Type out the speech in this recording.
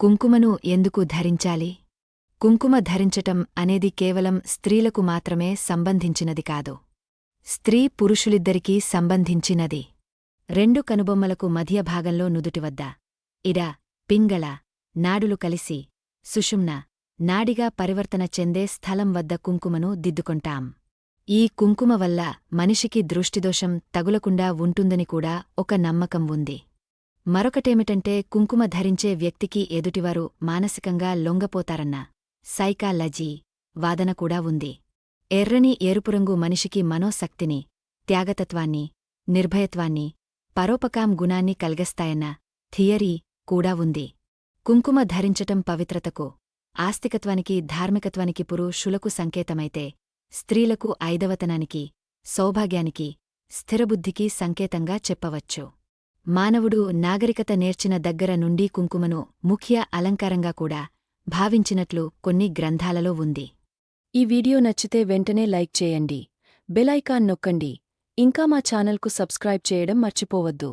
కుంకుమను ఎందుకు ధరించాలి? కుంకుమ ధరించటం అనేది కేవలం స్త్రీలకు మాత్రమే సంబంధించినది కాదు. స్త్రీ పురుషులిద్దరికీ సంబంధించినది. రెండు కనుబొమ్మలకు మధ్య భాగంలో నుదుటివద్ద ఇడ పింగళ నాడులు కలిసి సుషుమ్న నాడిగా పరివర్తన చెందే స్థలం వద్ద కుంకుమను దిద్దుకొంటాం. ఈ కుంకుమ వల్ల మనిషికి దృష్టిదోషం తగులకుండా ఉంటుందని కూడా ఒక నమ్మకం ఉంది. మరొకటేమిటంటే కుంకుమ ధరించే వ్యక్తికి ఎదుటివారు మానసికంగా లొంగపోతారన్న సైకాలజీ వాదన కూడా ఉంది. ఎర్రని ఎరుపురంగు మనిషికి మనోశక్తిని త్యాగతత్వాన్ని నిర్భయత్వాన్ని పరోపకాం గుణాన్ని కల్గస్తాయన్న థియరీ కూడా ఉంది. కుంకుమ ధరించటం పవిత్రతకు ఆస్తికత్వానికి ధార్మికత్వానికి పురుషులకు సంకేతమైతే స్త్రీలకు ఐదవతనానికి సౌభాగ్యానికి స్థిరబుద్ధికి సంకేతంగా చెప్పవచ్చు. మానవుడు నాగరికత నేర్చిన దగ్గర నుండి కుంకుమను ముఖ్య అలంకారంగా కూడా భావించినట్లు కొన్ని గ్రంథాలలో ఉంది. ఈ వీడియో నచ్చితే వెంటనే లైక్ చేయండి. బెలైకాన్ నొక్కండి. ఇంకా మా ఛానల్కు సబ్స్క్రైబ్ చేయడం మర్చిపోవద్దు.